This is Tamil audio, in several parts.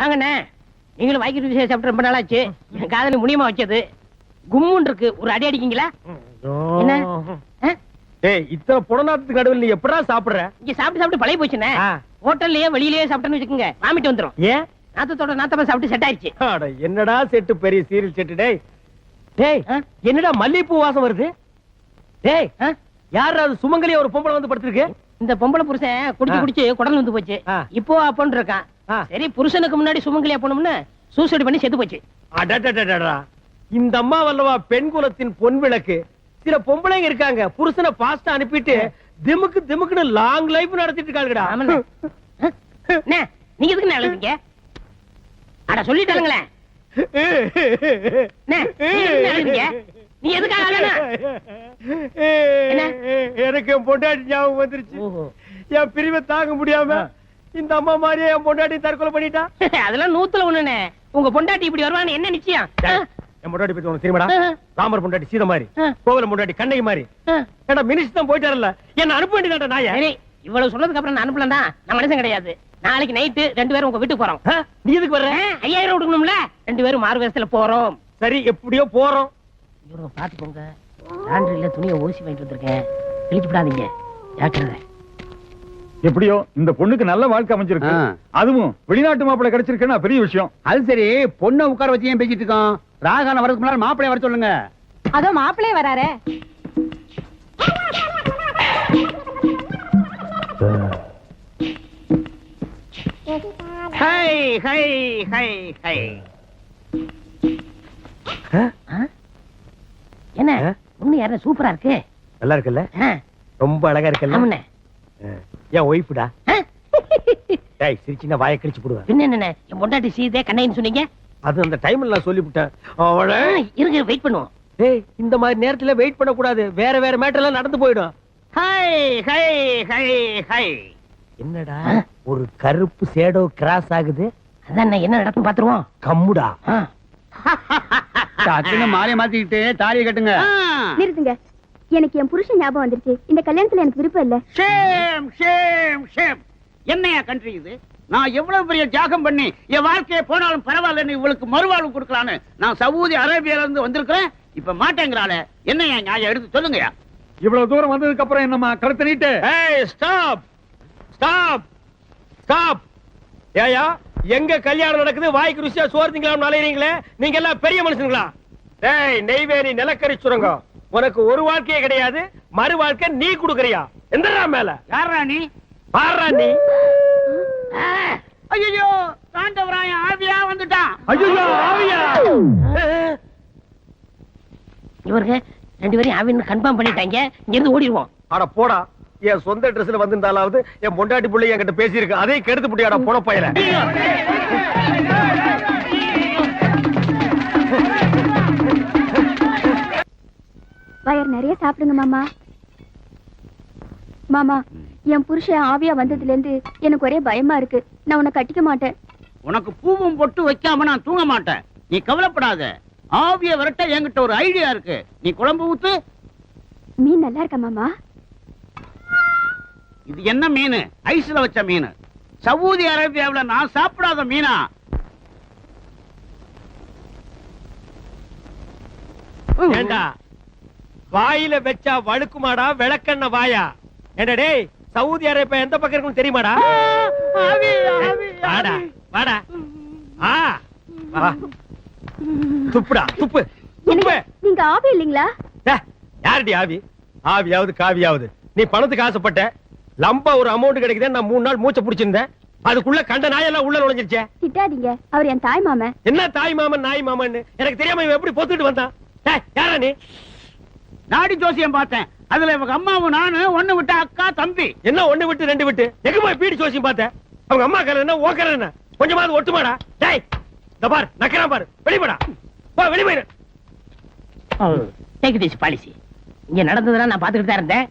வாங்கண்ணே. நீங்களும் வாய்க்கு ருசியா சாப்பிட்டு ரொம்ப நாளாச்சு. என் காதலி முனியமா வச்சது. கும்முன் இருக்கு ஒரு அடி அடிக்கீங்களா? என்ன? ஏய் இத்தனை புடநாத்துக்கு நடுவில் நீ எப்படா சாப்பிடுற? இங்க சாப்பிட்டு சாப்பிட்டு பழைய போச்சுண்ணே. ஹோட்டல்லயே வெளியிலயே சாப்பிட்டேன்னு வச்சுக்கோங்க. வாமிட்டு வந்துரும். ஏன்? நாத்தத்தோட நாத்தமா சாப்பிட்டு செட் ஆயிடுச்சு என்னடா செட்டு பெரிய சீரியல் செட்டு டேய். டேய்? என்னடா மல்லிகைப்பூ வாசம் வருது? டேய்? யாரா அது சுமங்கலியா ஒரு பொம்பளை வந்து படுத்திருக்கு? இந்த பொம்பளை புருஷன் குடிச்சு. குடிச்சு குடல் வந்து போச்சு. இப்போ அப்பன்னு இருக்கான். சரி புருஷனுக்கு முன்னாடி சுமங்கலியா போனோம்னு சூசைட் பண்ணி செத்து போச்சு. அடடடடடா இந்த அம்மா வல்லவா பெண் குலத்தின் பொன் விளக்கு. சில பொம்பளைங்க இருக்காங்க. புருஷனை பாஸ்டா அனுப்பிட்டு திமுக்கு திமுக்குன்னு லாங் லைஃப் நடத்திட்டு இருக்காங்கடா நீங்க எதுக்கு எழுதுங்க அட சொல்லிட்டாங்களே நீ எதுக்காக? என்ன? எனக்கு என் பொண்டாட்டி ஞாபகம் வந்துருச்சு. என் பிரிவை தாங்க முடியாம. இந்த அம்மா மாதிரியே என் பொண்டாட்டி தற்கொலை பண்ணிட்டா அதெல்லாம் நூத்துல ஒண்ணுண்ணே உங்க பொண்டாட்டி இப்படி வருவான்னு என்ன நிச்சயம் என் பொண்டாட்டி பத்தி உனக்கு தெரியுமாடா. ராமர் பொண்டாட்டி சீதை மாதிரி. கோவில பொண்டாட்டி கண்ணகி மாதிரி. ஏடா மினிஸ்டர் தான் போயிட்டாருல்ல என்ன அனுப்ப வேண்டியதாடா நாய சரி இவ்வளவு சொன்னதுக்கு அப்புறம் நான் அனுப்பலாம் தான் நான் மனுஷன் கிடையாது நாளைக்கு நைட்டு ரெண்டு பேரும் உங்க வீட்டுக்கு போறோம்? நீ எதுக்கு வர்ற ஐயாயிரம் கொடுக்கணும்ல ரெண்டு பேரும் மாறு வேஷத்துல போறோம் சரி எப்படியோ போறோம் இவரை பாத்துக்கோங்க லாண்டரியில துணியை ஊசி வாங்கிட்டு வந்திருக்கேன். கிழிச்சு விடாதீங்க ஜாக்கிரதை. எப்படியோ இந்த பொண்ணுக்கு நல்ல வாழ்க்கை அமைஞ்சிருக்கு. அதுவும் வெளிநாட்டு மாப்பிள்ளை கிடைச்சிருக்குன்னா பெரிய விஷயம். அது சரி. பொண்ணை உட்கார வச்சு ஏன் பேசிட்டு இருக்கோம்? ராகான வரதுக்கு முன்னாடி மாப்பிளைய வர சொல்லுங்க. அதோ மாப்பிளே வராரே. Hi hi hi hi. ஆ? என்ன ஆ? ஒண்ணு யாரும் சூப்பரா இருக்கு. நல்லா இருக்குல்ல? ஆ, ரொம்ப அழகா இருக்குல்ல? ஆமாண்ணே. ஆ. என் ஒய்ஃபுடா? ஆ? டேய் சிரிச்சினா வாயை கிழிச்சு போடுவேன். பின்ன என்னண்ணே? என் பொண்டாட்டி சீதே கண்ணைன்னு சொன்னீங்க? அது அந்த டைம்ல நான் சொல்லிவிட்டேன். அவள. ஆ, இருங்க வெயிட் பண்ணுவோம். டேய் இந்த மாதிரி நேரத்துல வெயிட் பண்ண கூடாது வேற வேற மேட்டர் எல்லாம் நடந்து போயிடும். ஹை ஹை ஹை ஹை என்னடா? ஒரு கருப்பு சேடோ கிராஸ் ஆகுது? அதான் என்ன நடக்கும் பாத்துருவோம். கம்முடா. டக்குன்னு மாலைய மாத்திக்கிட்டு தாலியை கட்டுங்க. நிறுத்துங்க. எனக்கு என் புருஷன் ஞாபகம் வந்துருச்சு. இந்த கல்யாணத்துல எனக்கு விருப்பம் இல்ல. ஷேம் ஷேம் ஷேம் என்னையா கண்ட்ரி இது? நான் எவ்வளவு பெரிய தியாகம் பண்ணி என் வாழ்க்கையை போனாலும் பரவாயில்லன்னு இவளுக்கு மறுவாழ்வு கொடுக்கலான்னு நான் சவுதி அரேபியால இருந்து வந்திருக்கிறேன். இப்ப மாட்டேங்கிறாளே என்னையா நியாயம் எடுத்து சொல்லுங்கயா இவ்வளவு தூரம் வந்ததுக்கு அப்புறம் என்னம்மா கழுத்தை நீட்டு. ஏய் ஸ்டாப் ஸ்டாப் ஸ்டாப் ஏயா எங்க கல்யாணம் நடக்குது? வாய்க்கு ருசியா சோறு திங்கலாம் அலையறீங்களே? நீங்க எல்லாம் பெரிய மனுஷனுங்களா? டேய் நெய்வேலி நிலக்கரி சுரங்கம். உனக்கு ஒரு வாழ்க்கையே கிடையாது. மறு வாழ்க்கை நீ குடுக்கறியா? எந்தடா மேல. யாரா நீ? பாடுறா நீ? ஐயோ தாண்டவராயன் ஆவியா வந்துட்டான் ஐயோ ஆவியா? இவருக்கு ரெண்டு பேரும் ஆவின்னு கன்ஃபார்ம் பண்ணிட்டாங்க. இங்க இருந்து ஓடிடுவோம் அட போடா. என் சொந்த ட்ரெஸ்ல வந்திருந்தாலாவது என் பொண்டாட்டி புள்ளை என்கிட்ட பேசியிருக்கு. அதையும் கெடுத்து புட்டியாடா போன பையல. வயர் நிறைய சாப்பிடுங்க மாமா. மாமா என் புருஷன் ஆவியா வந்ததுல இருந்து எனக்கு ஒரே பயமா இருக்கு. நான் உன்னை கட்டிக்க மாட்டேன். உனக்கு பூவும் பொட்டு வைக்காம நான் தூங்க மாட்டேன். நீ கவலைப்படாத. ஆவிய விரட்ட என்கிட்ட ஒரு ஐடியா இருக்கு. நீ குழம்பு ஊத்து. மீன் நல்லா இருக்கா மாமா? இது என்ன மீன்? ஐஸ்ல வச்ச மீன். சவுதி அரேபியாவுல நான் சாப்பிடாத மீனா? ஏண்டா? வாயில வச்சா வழுக்குமாடா விளக்கண்ண வாயா? ஏண்டா டேய் சவுதி அரேபியா எந்த பக்கம் இருக்குன்னு தெரியுமாடா? வாடா. வாடா. ஆ. துப்புடா துப்பு துப்பு. நீங்க ஆவி இல்லைங்களா? யாருடி ஆவி? ஆவியாவது காவியாவது? நீ பணத்துக்கு ஆசைப்பட்ட? லம்பா ஒரு அமௌண்ட் கிடைக்குதே நான் மூணு நாள் மூச்சை பிடிச்சிருந்தேன். அதுக்குள்ள கண்ட நாயெல்லாம் உள்ள நுழைஞ்சிருச்சே. திட்டாதீங்க. அவர் என் தாய் மாமன். என்ன தாய் மாமன் நாய் மாமன் எனக்கு தெரியாம இவன் எப்படி பொத்துட்டு வந்தான்? டேய், யாரா நீ? நாடி ஜோசியம் பார்த்தேன். அதுல இவங்க அம்மாவும் நானு ஒண்ணு விட்ட அக்கா தம்பி. என்ன ஒண்ணு விட்டு ரெண்டு விட்டு? எங்க போய் பீடி சோசியம் பார்த்தேன்? அவங்க அம்மா கலை என்ன ஓக்கற என்ன? கொஞ்சமாவது ஒட்டுமாடா. டேய் இந்த பார் நக்கறான் பாரு. வெளிப்படா போ வெளி போயிரு. டேக் திஸ் பாலிசி இங்க நடந்ததெல்லாம் நான் பாத்துக்கிட்டு தான் இருந்தேன்.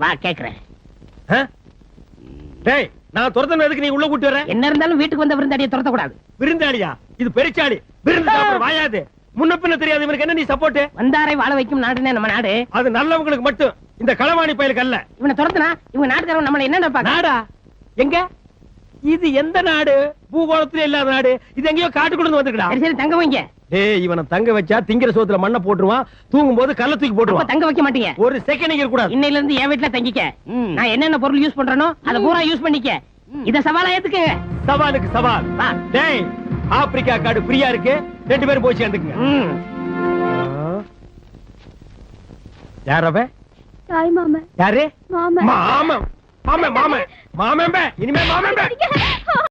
வா கேக்குறேன்? டேய் நான் துரத்தன எதுக்கு நீ உள்ள கூட்டி வர என்ன இருந்தாலும் வீட்டுக்கு வந்த விருந்தாடியை துரத்த கூடாது விருந்தாளியா? இது பெருச்சாளி. விருந்து சாப்பிட வாயாது. முன்ன பின்ன தெரியாது இவனுக்கு என்ன நீ சப்போர்ட் வந்தாரை வாழ வைக்கும் நாடுனே நம்ம நாடு. அது நல்லவங்களுக்கு மட்டும். இந்த களவாணி பயலுக்கு அல்ல. இவனை துரத்துனா இவங்க நாட்டுக்காரங்க நம்மள என்ன நினைப்பாங்க நாடா? எங்க? இது எந்த நாடு? பூகோளத்துல இல்லாத நாடு. இது எங்கேயோ காட்டுக்குள்ள வந்துருக்கா சரி சரி தங்க வைங்க ஏய் இவனை தங்க வச்சா திங்கிற சோத்துல மண்ணை போட்டுருவான். தூங்கும் போது கல்ல தூக்கி போட்டுருவான். தங்க வைக்க மாட்டீங்க. ஒரு செகண்ட் இருக்க கூடாது இன்னையில இருந்து என் வீட்டுல தங்கிக்க. நான் என்னென்ன பொருள் யூஸ் பண்றேனோ அத பூரா யூஸ் பண்ணிக்க. இத சவாலா ஏத்துக்கங்க. சவாலுக்கு சவால். டேய் ஆப்பிரிக்கா காடு ஃப்ரீயா இருக்கு. ரெண்டு பேரும் போய் சேர்ந்துக்குங்க. ம். யார் அவ? தாய் மாமன். யாரு? மாமன். மாமன். மாமன் மாமன். மாமன் இனிமே மாமன்